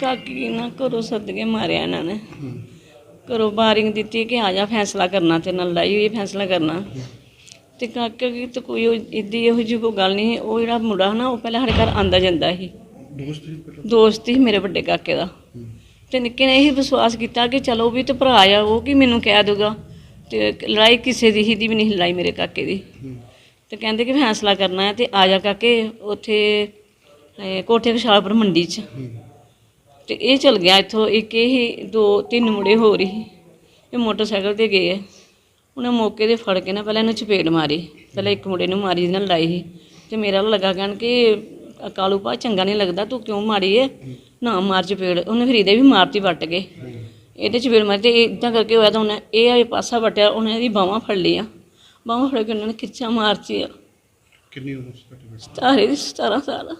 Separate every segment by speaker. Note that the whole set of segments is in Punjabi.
Speaker 1: ਕਾਕੀ ਨਾ ਘਰੋਂ ਸੱਦ ਕੇ ਮਾਰਿਆ ਇਹਨਾਂ ਨੇ। ਘਰੋਂ ਬਾਰਿੰਗ ਦਿੱਤੀ ਕਿ ਆ ਜਾ ਫੈਸਲਾ ਕਰਨਾ ਤੇ ਨਾਲ ਲੜਾਈ ਹੋਈ ਫੈਸਲਾ ਕਰਨਾ। ਤੇ ਕਾਕੇ ਕੀ ਤਾਂ ਕੋਈ ਇੱਦੀ ਇਹੋ ਜਿਹੀ ਕੋਈ ਗੱਲ ਨਹੀਂ ਉਹ ਜਿਹੜਾ ਮੁੰਡਾ ਨਾ ਉਹ ਪਹਿਲਾਂ ਸਾਡੇ ਘਰ ਆਂਦਾ ਜਾਂਦਾ ਸੀ।
Speaker 2: ਦੋਸਤ ਹੀ ਪਹਿਲਾਂ
Speaker 1: ਦੋਸਤ ਸੀ ਮੇਰੇ ਵੱਡੇ ਕਾਕੇ ਦਾ। ਤੇ ਨਿੱਕੇ ਨੇ ਇਹ ਵਿਸ਼ਵਾਸ ਕੀਤਾ ਕਿ ਚਲੋ ਵੀ ਤੇ ਭਰਾ ਆ ਉਹ ਕੀ ਮੈਨੂੰ ਕਹਿ ਦੂਗਾ ਤੇ ਲੜਾਈ ਕਿਸੇ ਦੀ ਹੀ ਦੀ ਵੀ ਨਹੀਂ ਲੜਾਈ ਮੇਰੇ ਕਾਕੇ ਦੀ। ਤੇ ਕਹਿੰਦੇ ਕਿ ਫੈਸਲਾ ਕਰਨਾ ਹੈ ਤੇ ਆ ਜਾ ਕਾਕੇ ਉੱਥੇ ਕੋਠੇ ਕਸ਼ਾਲਪੁਰ ਮੰਡੀ 'ਚ। ਤੇ ਇਹ ਚਲ ਗਿਆ ਇੱਥੋਂ ਇੱਕ ਇਹ ਦੋ ਤਿੰਨ ਮੁੰਡੇ ਹੋ। ਰਹੀ ਇਹ ਮੋਟਰਸਾਈਕਲ ਤੇ ਗਏ ਆ। ਉਹਨੇ ਮੌਕੇ ਤੇ ਫੜ ਕੇ ਨਾ ਪਹਿਲਾਂ ਇਹਨੂੰ ਚਪੇੜ ਮਾਰੀ। ਪਹਿਲਾਂ ਇੱਕ ਮੁੰਡੇ ਨੂੰ ਮਾਰੀ ਨਾਲ ਲੜਾਈ ਸੀ। ਤੇ ਮੇਰਾ ਲੱਗਾ ਕਹਿਣ ਕਿ ਕਾਲੂ ਪਾ ਚੰਗਾ ਨਹੀਂ ਲੱਗਦਾ ਤੂੰ ਕਿਉਂ ਮਾਰੀ ਏ? ਨਾ ਮਾਰ ਚਪੇੜ। ਉਹਨੇ ਫਿਰ ਇਹਦੇ ਵੀ ਮਾਰਤੀ ਵੱਟ ਕੇ। ਇਹਦੇ ਚਪੇੜ ਮਾਰੀ ਤੇ ਇਦਾਂ ਕਰਕੇ ਹੋਇਆ ਤਾਂ ਉਹਨੇ ਇਹ ਆਏ ਪਾਸਾ ਵਟਿਆ ਉਹਨੇ ਇਹਦੀ ਬਾਹਾਂ ਫੜ ਲਈਆਂ। ਬਾਹਾਂ ਫੜ ਕੇ ਉਹਨਾਂ ਨੇ ਖਿੱਚਾਂ ਮਾਰਤੀ ਆ
Speaker 2: ਕਿੰਨੀ ਉਮਰ ਸੀ ਤੁਹਾਡੇ? ਬੱਚੇ
Speaker 1: ਤਾਰੇ ਦੀ 17 ਸਾਲ।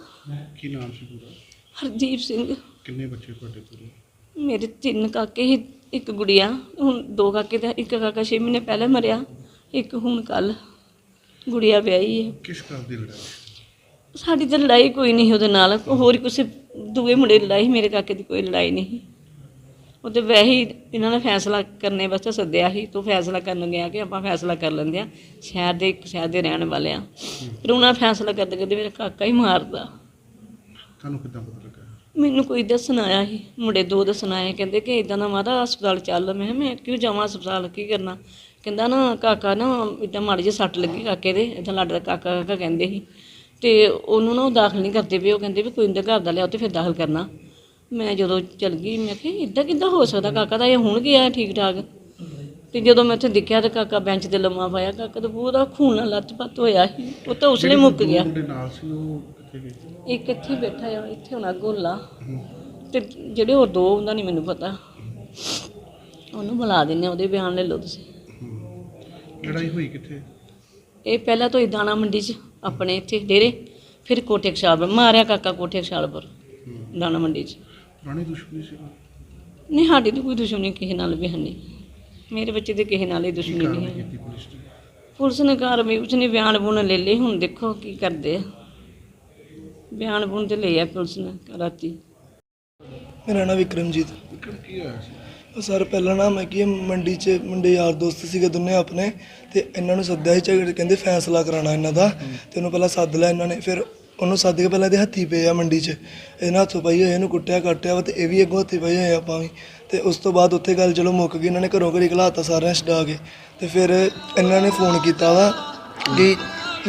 Speaker 2: ਕੀ ਨਾਮ ਸੀ ਪੂਰਾ
Speaker 1: ਹਰਦੀਪ ਸਿੰਘ।
Speaker 2: ਕਿੰਨੇ ਬੱਚੇ ਤੁਹਾਡੇ ਪੂਰੇ?
Speaker 1: ਮੇਰੇ ਤਿੰਨ ਕਾਕੇ ਸੀ ਇੱਕ ਗੁੜੀਆ ਹੁਣ ਦੋ ਕਾਕੇ ਤੇ ਇੱਕ ਕਾਕਾ 6 ਮਹੀਨੇ ਪਹਿਲਾਂ ਮਰਿਆ ਇੱਕ ਹੁਣ ਕੱਲ ਗੁੜੀਆ ਵਿਆਹੀ ਹੈ।
Speaker 2: ਕਿਸ ਗੱਲ ਦੀ ਲੜਾਈ?
Speaker 1: ਸਾਡੀ ਤਾਂ ਲੜਾਈ ਕੋਈ ਨਹੀਂ ਉਹਦੇ ਨਾਲ ਹੋਰ ਹੀ ਕਿਸੇ ਦੂਏ ਮੁੰਡੇ ਦੀ ਲੜਾਈ ਮੇਰੇ ਕਾਕੇ ਦੀ ਕੋਈ ਲੜਾਈ ਨਹੀਂ ਉਹ ਤੇ ਵੈਸੇ ਹੀ ਇਹਨਾਂ ਨੇ ਫੈਸਲਾ ਕਰਨੇ ਵਾਸਤੇ ਸੱਦਿਆ ਸੀ ਤੂੰ ਫੈਸਲਾ ਕਰਨ ਗਿਆ ਕਿ ਆਪਾਂ ਫੈਸਲਾ ਕਰ ਲੈਂਦੇ ਆ ਸ਼ਹਿਰ ਦੇ ਇੱਕ ਸ਼ਹਿਰ ਦੇ ਰਹਿਣ ਵਾਲੇ ਆ ਫਿਰ ਉਹਨਾਂ ਫੈਸਲਾ ਕਰਦੇ ਕਰਦੇ ਮੇਰਾ ਕਾਕਾ ਹੀ ਮਾਰਦਾ।
Speaker 2: ਤੁਹਾਨੂੰ ਕਿੱਦਾਂ ਪਤਾ ਲੱਗਾ?
Speaker 1: ਮੈਨੂੰ ਕੋਈ ਦੱਸਣ ਆਇਆ ਸੀ ਮੁੰਡੇ ਦੋ ਦੱਸਣ ਆਏ ਕਹਿੰਦੇ ਕਿ ਇਦਾਂ ਦਾ ਮਾਤਾ ਹਸਪਤਾਲ ਚੱਲ ਮੈਂ ਕਿਹਾ ਮੈਂ ਕਿਉਂ ਜਾਵਾਂ ਹਸਪਤਾਲ ਕੀ ਕਰਨਾ? ਕਹਿੰਦਾ ਨਾ ਕਾਕਾ ਨਾ ਇਦਾਂ ਮਾੜੀ ਜਿਹੀ ਸੱਟ ਲੱਗੀ ਕਾਕੇ ਦੇ ਇਦਾਂ ਲਾਡਾ ਕਾਕਾ ਕਾਕਾ ਕਹਿੰਦੇ ਸੀ। ਤੇ ਉਹਨੂੰ ਨਾ ਉਹ ਦਾਖਲ ਨਹੀਂ ਕਰਦੇ ਵੀ ਉਹ ਕਹਿੰਦੇ ਵੀ ਕੋਈ ਉਹਦੇ ਘਰ ਦਾ ਲਿਆਓ ਤੇ ਫਿਰ ਦਾਖਲ ਕਰਨਾ। ਮੈਂ ਜਦੋਂ ਚਲ ਗਈ ਮੈਂ ਕਿਹਾ ਇਦਾਂ ਕਿੱਦਾਂ ਹੋ ਸਕਦਾ? ਕਾਕਾ ਤਾਂ ਇਹ ਹੁਣ ਗਿਆ ਠੀਕ ਠਾਕ ਤੇ ਜਦੋਂ ਮੈਂ ਉੱਥੇ ਦੇਖਿਆ ਤੇ ਕਾਕਾ ਬੈਂਚ ਤੇ ਲੰਮਾ ਪਾਇਆ ਕਾਕਾ ਤਾਂ ਪੂਰਾ ਖੂਨ ਨਾਲ ਲੱਤ-ਪੱਤ ਹੋਇਆ ਸੀ ਉਹ ਤਾਂ ਉਸਲੇ ਮੁੱਕ ਗਿਆ।
Speaker 2: ਮੁੰਡੇ ਨਾਲ ਸੀ ਉਹ
Speaker 1: ਇੱਕ ਇੱਥੇ ਬੈਠਾ ਆ ਇੱਥੇ ਹੋਣਾ ਗੋਲਾ। ਤੇ ਜਿਹੜੇ ਹੋਰ ਦੋ ਉਹਨਾਂ ਨਹੀਂ ਮੈਨੂੰ ਪਤਾ। ਉਹਨੂੰ ਬੁਲਾ ਦਿੰਨੇ ਆ, ਉਹਦੇ ਬਿਆਨ ਲੈ ਲਓ ਤੁਸੀਂ।
Speaker 2: ਲੜਾਈ ਹੋਈ ਕਿੱਥੇ?
Speaker 1: ਇਹ ਪਹਿਲਾਂ ਤੋਂ ਹੀ ਦਾਣਾ ਮੰਡੀ 'ਚ ਆਪਣੇ ਇੱਥੇ ਡੇਰੇ। ਫਿਰ ਕੋਠੇ ਖਸ਼ਾਲਪੁਰ ਮਾਰਿਆ ਕਾਕਾ ਕੋਠੇ ਖਸ਼ਾਲਪੁਰ ਦਾਣਾ ਮੰਡੀ 'ਚ।
Speaker 2: ਪੁਰਾਣੀ ਦੁਸ਼ਮਣੀ ਸੀ
Speaker 1: ਨਹੀਂ ਸਾਡੀ ਤਾਂ ਕੋਈ ਦੁਸ਼ਮਣੀ ਕਿਸੇ ਨਾਲ ਵੀ ਹੈ ਨਹੀਂ। ਮੇਰੇ ਬੱਚੇ ਦੇ ਕਿਸੇ ਨਾਲ ਹੀ ਦੁਸ਼ਮਣੀ ਨਹੀਂ ਹੈ।
Speaker 2: ਕੀਤੀ ਪੁਲਿਸ ਨੇ?
Speaker 1: ਪੁਲਿਸ ਨੇ ਕਾਰਵਾਈ ਉਸਨੇ ਬਿਆਨ ਬੁਨ ਲੈ ਲਏ। ਹੁਣ ਦੇਖੋ ਕੀ ਕਰਦੇ ਆ। ਬਿਆਨ ਬੁਨ ਤੇ ਲਿਆ ਪੁਲਿਸ ਨੇ ਰਾਤੀ।
Speaker 3: ਮੇਰਾ ਨਾਮ ਵਿਕਰਮਜੀਤ।
Speaker 2: ਵਿਕਰਮ ਕੀ ਹੋਇਆ ਸੀ
Speaker 3: ਉਹ ਸਰ ਪਹਿਲਾਂ ਨਾ ਮੈਂ ਕੀ ਹੈ, ਮੰਡੀ 'ਚ ਮੁੰਡੇ ਯਾਰ ਦੋਸਤ ਸੀਗੇ ਦੋਨੇ ਆਪਣੇ ਤੇ ਇਹਨਾਂ ਨੂੰ ਸੱਦਿਆ ਸੀ ਝਗੜੇ ਕਹਿੰਦੇ ਫੈਸਲਾ ਕਰਾਉਣਾ ਇਹਨਾਂ ਦਾ ਤੇ ਉਹਨੂੰ ਪਹਿਲਾਂ ਸੱਦ ਲਿਆ ਇਹਨਾਂ ਨੇ ਫਿਰ ਉਹਨੂੰ ਸੱਦ ਕੇ ਪਹਿਲਾਂ ਇਹਦੇ ਹੱਥੀ ਪਏ ਆ ਮੰਡੀ 'ਚ। ਇਹਨਾਂ ਹੱਥੋਂ ਪਈ ਹੋਏ ਇਹਨੂੰ ਕੁੱਟਿਆ ਕੱਟਿਆ ਵਾ ਤੇ ਇਹ ਵੀ ਅੱਗੋਂ ਹੱਥੀ ਪਏ ਹੋਏ ਆ ਆਪਾਂ ਵੀ ਤੇ ਉਸ ਤੋਂ ਬਾਅਦ ਉੱਥੇ ਗੱਲ ਚਲੋ ਮੁੱਕ ਗਈ ਇਹਨਾਂ ਨੇ ਘਰੋਂ ਘਰੀ ਘਲਾਤਾ ਸਾਰਿਆਂ ਛਡਾ ਕੇ। ਤੇ ਫਿਰ ਇਹਨਾਂ ਨੇ ਫੋਨ ਕੀਤਾ ਵਾ ਕਿ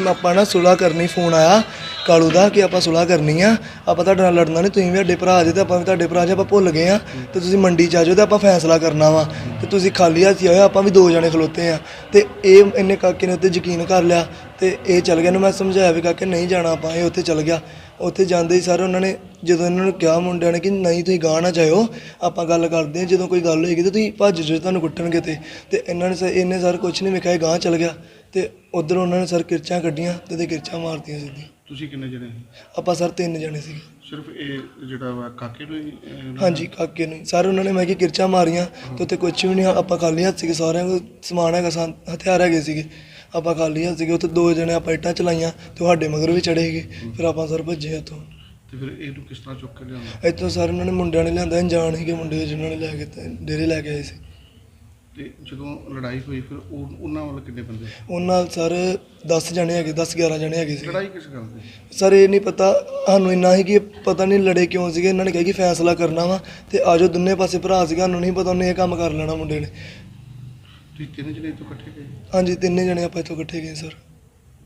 Speaker 3: ਆਪਾਂ ਨਾ ਸੁਲਾ ਕਰਨੀ ਫੋਨ ਆਇਆ। ਕਾਲੂ ਦਾ ਕਿ ਆਪਾਂ ਸੁਲਾ ਕਰਨੀ ਆ, ਆਪਾਂ ਤੁਹਾਡੇ ਨਾਲ ਲੜਨਾ ਨਹੀਂ, ਤੁਸੀਂ ਵੀ ਸਾਡੇ ਭਰਾ ਜੇ ਤੇ ਆਪਾਂ ਵੀ ਤੁਹਾਡੇ ਭਰਾ ਜੇ ਆਪਾਂ ਭੁੱਲ ਗਏ ਆ, ਤੇ ਤੁਸੀਂ ਮੰਡੀ ਚ ਆ ਜਾਓ ਤੇ ਆਪਾਂ ਫੈਸਲਾ ਕਰਨਾ ਵਾ। ਤੇ ਤੁਸੀਂ ਖਾਲੀ ਹੱਥੀ ਆਏ ਆਪਾਂ ਵੀ ਦੋ ਜਣੇ ਖਲੋਤੇ ਆ। ਤੇ ਇਹ ਇਹਨੇ ਕਾਕੇ ਨੇ ਉੱਤੇ ਯਕੀਨ ਕਰ ਲਿਆ, ਤੇ ਇਹ ਚੱਲ ਗਿਆ। ਨੂੰ ਮੈਂ ਸਮਝਾਇਆ ਵੀ ਕਾਕੇ ਨਹੀਂ ਜਾਣਾ ਆਪਾਂ, ਇਹ ਉੱਥੇ ਚੱਲ ਗਿਆ। ਉੱਥੇ ਜਾਂਦੇ ਹੀ ਸਾਰੇ ਉਹਨਾਂ ਨੇ, ਜਦੋਂ ਇਹਨਾਂ ਨੂੰ ਕਿਹਾ ਮੁੰਡਿਆਂ ਨੇ ਕਿ ਨਹੀਂ ਤੁਸੀਂ ਗਾਹ ਨਾ ਜਾਇਓ, ਆਪਾਂ ਗੱਲ ਕਰਦੇ ਹਾਂ ਜਦੋਂ ਕੋਈ ਗੱਲ ਹੋਏਗੀ ਤੇ ਤੁਸੀਂ ਭੱਜ ਜਾਓ ਤੁਹਾਨੂੰ ਕੁੱਟਣਗੇ ਤੇ। ਤੇ ਇਹਨਾਂ ਨੇ ਸ- ਇਹਨੇ ਸਰ ਕੁਝ ਨਹੀਂ ਵੇਖਿਆ, ਇਹ ਗਾਹ ਚੱਲ ਗਿਆ। ਤੇ ਉਧਰ ਉਹਨਾਂ ਨੇ ਸਰ ਕਿਰਚਾਂ ਕੱਢੀਆਂ ਤੇ ਤੇ ਕਿਰਚਾਂ ਮਾਰਤੀਆਂ ਸਿੱਧੀ
Speaker 2: ਤੁਸੀਂ ਕਿੰਨੇ ਜਣੇ ਸੀ?
Speaker 3: ਆਪਾਂ ਸਰ ਤਿੰਨ ਜਣੇ ਸੀਗੇ
Speaker 2: ਸਿਰਫ ਇਹ ਜਿਹੜਾ ਵਾ ਕਾਕੇ ਨੂੰ ਹੀ ਅਹ,
Speaker 3: ਹਾਂਜੀ ਕਾਕੇ ਨੂੰ ਹੀ। ਸਰ ਉਹਨਾਂ ਨੇ ਮੈਂ ਕਿ ਕਿਰਚਾਂ ਮਾਰੀਆਂ ਤੇ ਉੱਤੇ ਕੁਝ ਵੀ ਨਹੀਂ ਆਪਾਂ ਖਾਲੀ ਹੱਥ ਸੀਗੇ ਸਾਰਿਆਂ ਕੋਲ ਸਮਾਨ ਹੈਗਾ ਸਨ ਹਥਿਆਰ ਹੈਗੇ ਸੀਗੇ। ਆਪਾਂ ਖਾਲੀ ਹੱਥ ਸੀਗੇ ਉੱਥੇ ਦੋ ਜਣੇ ਆਪਾਂ ਇੱਟਾਂ ਚਲਾਈਆਂ ਤੁਹਾਡੇ ਮਗਰ ਵੀ ਚੜੇਗੇ ਫਿਰ ਆਪਾਂ ਸਰ ਭੱਜੇ ਉੱਥੋਂ।
Speaker 2: ਤੇ ਫਿਰ ਇਹਨੂੰ ਕਿਸ ਤਰ੍ਹਾਂ ਚੁੱਕ ਕੇ ਲਿਆਉਂਦਾ?
Speaker 3: ਇੱਥੋਂ ਸਰ ਉਹਨਾਂ ਨੇ ਮੁੰਡਿਆਂ ਨੇ ਲਿਆਂਦਾ ਅਣਜਾਣ ਸੀਗੇ ਮੁੰਡੇ ਜਿਨ੍ਹਾਂ ਨੇ ਲੈ ਕੇ ਤੇ ਡੇਰੇ ਲੈ ਕੇ ਆਏ ਸੀ।
Speaker 2: ਤੇ ਜਦੋਂ ਲੜਾਈ ਹੋਈ ਫਿਰ ਉਹ ਉਹਨਾਂ ਵੱਲ ਕਿੰਨੇ ਬੰਦੇ?
Speaker 3: ਉਹਨਾਂ ਨਾਲ ਸਰ 10 ਜਣੇ ਹੈਗੇ 10 11 ਜਣੇ ਹੈਗੇ ਸੀ।
Speaker 2: ਲੜਾਈ ਕਿਸ ਗੱਲ ਦੀ?
Speaker 3: ਸਰ ਇਹ ਨਹੀਂ ਪਤਾ ਸਾਨੂੰ ਇੰਨਾ ਹੀ ਕਿ ਪਤਾ ਨਹੀਂ ਲੜੇ ਕਿਉਂ ਸੀਗੇ। ਇਹਨਾਂ ਨੇ ਕਿਹਾ ਕਿ ਫੈਸਲਾ ਕਰਨਾ ਵਾ ਤੇ ਆਜੋ ਦੋਨੇ ਪਾਸੇ ਭਰਾ ਸੀਗਾ ਸਾਨੂੰ ਨਹੀਂ ਪਤਾ ਉਹਨੇ ਇਹ ਕੰਮ ਕਰ ਲੈਣਾ ਮੁੰਡੇ ਨੇ।
Speaker 2: ਤੁਸੀਂ ਤਿੰਨ ਜਣੇ ਤੋਂ ਇਕੱਠੇ ਗਏ?
Speaker 3: ਹਾਂਜੀ ਤਿੰਨੇ ਜਣੇ ਆਪਾਂ ਇੱਥੋਂ ਇਕੱਠੇ ਗਏ ਸਰ।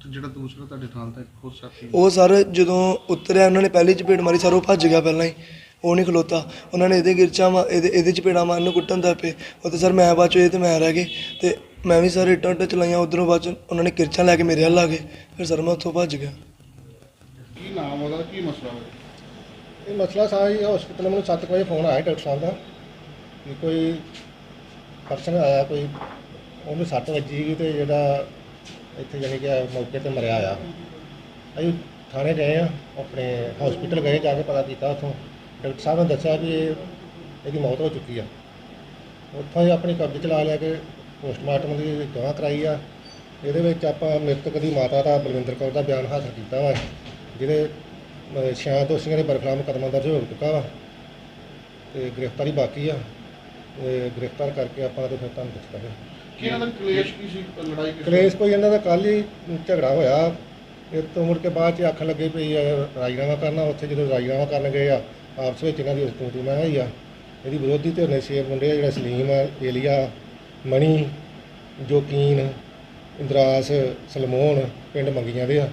Speaker 2: ਤੇ ਜਿਹੜਾ ਦੂਸਰਾ ਤੁਹਾਡੇ ਨਾਲ ਦਾ ਇੱਕ ਹੋਰ ਸਾਥੀ
Speaker 3: ਉਹ ਸਰ ਜਦੋਂ ਉਤਰਿਆ ਉਹਨਾਂ ਨੇ ਪਹਿਲੀ ਚਪੇੜ ਮਾਰੀ ਸਰ ਉਹ ਭੱਜ ਗਿਆ ਪਹਿਲਾਂ ਹੀ। ਉਹ ਨਹੀਂ ਖਲੋਤਾ। ਉਹਨਾਂ ਨੇ ਇਹਦੇ ਗਿਰਚਾ ਮਾ ਇਹਦੇ ਇਹਦੇ ਚਪੇੜਾ ਮਾਰਨ ਨੂੰ ਕੁੱਟਣ ਦਾ ਪਏ। ਉਹ ਤੇ ਸਰ ਮੈਂ ਬਾਅਦ ਚੋਂ ਇਹ ਤੇ ਮੈਂ ਰਹਿ ਗਏ। ਤੇ ਮੈਂ ਵੀ ਸਰ ਇੱਟਾਂ ਉੱਟਾਂ ਚਲਾਈਆਂ ਉਧਰੋਂ ਬਾਅਦ ਚੋਂ ਉਹਨਾਂ ਨੇ ਕਿਰਚਾਂ ਲੈ ਕੇ ਮੇਰੇ ਵੱਲ ਆ ਗਏ। ਫਿਰ ਸਰ ਮੈਂ ਉੱਥੋਂ ਭੱਜ ਗਿਆ।
Speaker 2: ਕੀ ਨਾਮ ਉਹਦਾ? ਕੀ ਮਸਲਾ ਹੋਇਆ?
Speaker 4: ਇਹ ਮਸਲਾ ਸਾਰਾ ਹੀ ਹਸਪੀਟਲ ਮੈਨੂੰ 7 ਵਜੇ ਫੋਨ ਆਇਆ ਡਾਕਟਰ ਸਾਹਿਬ ਦਾ ਕਿ ਕੋਈ ਪਰਸਨ ਆਇਆ ਕੋਈ ਉਹਨੂੰ ਸੱਟ ਵੱਜੀ ਸੀਗੀ ਤੇ ਜਿਹੜਾ ਇੱਥੇ ਜਾਣੀ ਕਿ ਮੌਕੇ ਤੇ ਮਰਿਆ ਆ ਅਸੀਂ ਥਾਣੇ ਗਏ ਆ ਆਪਣੇ ਹਸਪੀਟਲ ਗਏ ਜਾ ਕੇ ਪਤਾ ਕੀਤਾ ਉੱਥੋਂ। ਡਾਕਟਰ ਸਾਹਿਬ ਨੇ ਦੱਸਿਆ ਵੀ ਇਹ ਇਹਦੀ ਮੌਤ ਹੋ ਚੁੱਕੀ ਆ। ਉੱਥੋਂ ਹੀ ਆਪਣੀ ਕਬਜ਼ੇ ਚ ਲਾ ਲਿਆ ਕਿ ਪੋਸਟਮਾਰਟਮ ਦੀ ਗਵਾਹ ਕਰਾਈ ਆ। ਇਹਦੇ ਵਿੱਚ ਆਪਾਂ ਮ੍ਰਿਤਕ ਦੀ ਮਾਤਾ ਦਾ ਬਲਵਿੰਦਰ ਕੌਰ ਦਾ ਬਿਆਨ ਹਾਸਲ ਕੀਤਾ ਵਾ ਜਿਹਦੇ ਅਹ, ਛਿਆਂ ਦੋਸ਼ੀਆਂ ਦੇ ਬਰਖਲਾਫ ਮੁਕੱਦਮਾ ਦਰਜ ਹੋ ਚੁੱਕਾ ਵਾ। ਤੇ ਗ੍ਰਿਫਤਾਰੀ ਬਾਕੀ ਆ। ਤੇ ਗ੍ਰਿਫਤਾਰ ਕਰਕੇ ਆਪਾਂ ਤੇ ਫਿਰ ਤੁਹਾਨੂੰ ਦੱਸਾਂਗੇ
Speaker 2: ਕੀ ਇਹਨਾਂ ਦਾ ਕਲੇਸ਼ ਕੀ ਸੀ? ਲੜਾਈ ਕਿਸ
Speaker 4: ਕਲੇਸ਼ ਕੋਈ ਇਹਨਾਂ ਦਾ ਕੱਲ ਹੀ ਝਗੜਾ ਹੋਇਆ। ਇਹ ਤੋਂ ਮੁੜ ਕੇ ਬਾਅਦ ਚ ਆਖਣ ਲੱਗੇ ਵੀ ਇਹ ਰਾਜੀਨਾਮਾ ਕਰਨਾ ਉੱਥੇ ਜਦੋਂ ਰਾਜੀਨਾਮਾ ਕਰਨ ਗਏ ਆ ਆਪਸ ਵਿੱਚ ਇਹਨਾਂ ਦੀ ਤੂੰ ਤੂੰ ਮੈਂ ਹੋਈ ਆ। ਇਹਦੀ ਵਿਰੋਧੀ ਧਿਰ ਨੇ ਛੇ ਮੁੰਡੇ ਆ, ਜਿਹੜਾ ਸਲੀਮ ਆ, ਏਲੀਆ ਮਣੀ ਜੋਕੀਨ ਇੰਦਰਾਸ ਸਲਮੋਨ ਪਿੰਡ ਮੰਗੀਆਂ ਦੇ ਆ।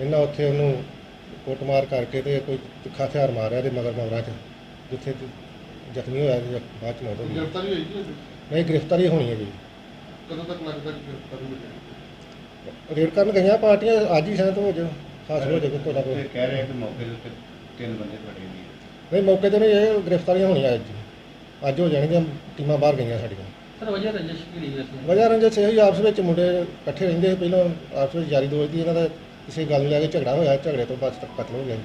Speaker 4: ਇਹਨਾਂ ਉੱਥੇ ਉਹਨੂੰ ਕੁੱਟਮਾਰ ਕਰਕੇ ਤੇ ਕੋਈ ਤਿੱਖਾ ਹਥਿਆਰ ਮਾਰਿਆ ਤੇ ਮਗਰ ਮਗਰਾਂ ਚ ਜਿੱਥੇ ਤੇ ਜ਼ਖਮੀ ਹੋਇਆ ਤੇ ਬਾਅਦ ਚ ਮੌਤ ਹੋ ਗਈ।
Speaker 2: ਗ੍ਰਿਫਤਾਰੀ ਹੋਈ ਜੀ
Speaker 4: ਨਹੀਂ ਗ੍ਰਿਫਤਾਰੀ ਹੋਣੀ ਹੈ ਜੀ
Speaker 2: ਕਦੋਂ ਤੱਕ ਲੱਗਦਾ ਕਿ ਗ੍ਰਿਫਤਾਰੀ ਹੋ? ਜਾਏਗੀ
Speaker 4: ਰੇਡ ਕਰਨ ਗਈਆਂ ਪਾਰਟੀਆਂ ਅੱਜ ਹੀ ਸ਼ਾਇਦ ਹੋ ਜਾ ਹਾਸਲ ਹੋ ਜਾਵੇ ਕੋਈ ਨਾ ਕੋਈ।
Speaker 5: ਕਹਿ ਰਹੇ ਕਿ ਮੌਕੇ ਦੇ ਉੱਤੇ ਤਿੰਨ ਬੰਦੇ ਫੜੇ ਗਏ।
Speaker 4: ਨਹੀਂ ਮੌਕੇ ਤੇ ਨਹੀਂ ਇਹ ਗ੍ਰਿਫਤਾਰੀਆਂ ਹੋਣੀਆਂ ਅੱਜ। ਅੱਜ ਹੋ ਜਾਣਗੀਆਂ ਟੀਮਾਂ ਬਾਹਰ ਗਈਆਂ ਸਾਡੀਆਂ।
Speaker 6: ਸਰ ਵਜ੍ਹਾ ਰੰਜਿਸ਼ ਕੀ ਰਹੀ ਵੈਸੇ?
Speaker 4: ਵਜ੍ਹਾ ਰੰਜਿਸ਼ ਇਹੀ ਆਪਸ ਵਿੱਚ ਮੁੰਡੇ ਇਕੱਠੇ ਰਹਿੰਦੇ ਸੀ ਪਹਿਲਾਂ ਆਪਸ ਵਿੱਚ ਯਾਰੀ ਦੋਸਤੀ ਇਹਨਾਂ ਦਾ ਕਿਸੇ ਗੱਲ ਨੂੰ ਲੈ ਕੇ ਝਗੜਾ ਹੋਇਆ ਝਗੜੇ ਤੋਂ ਬਾਅਦ ਤੱਕ ਕਤਲ ਹੋ ਗਿਆ। ਜੀ।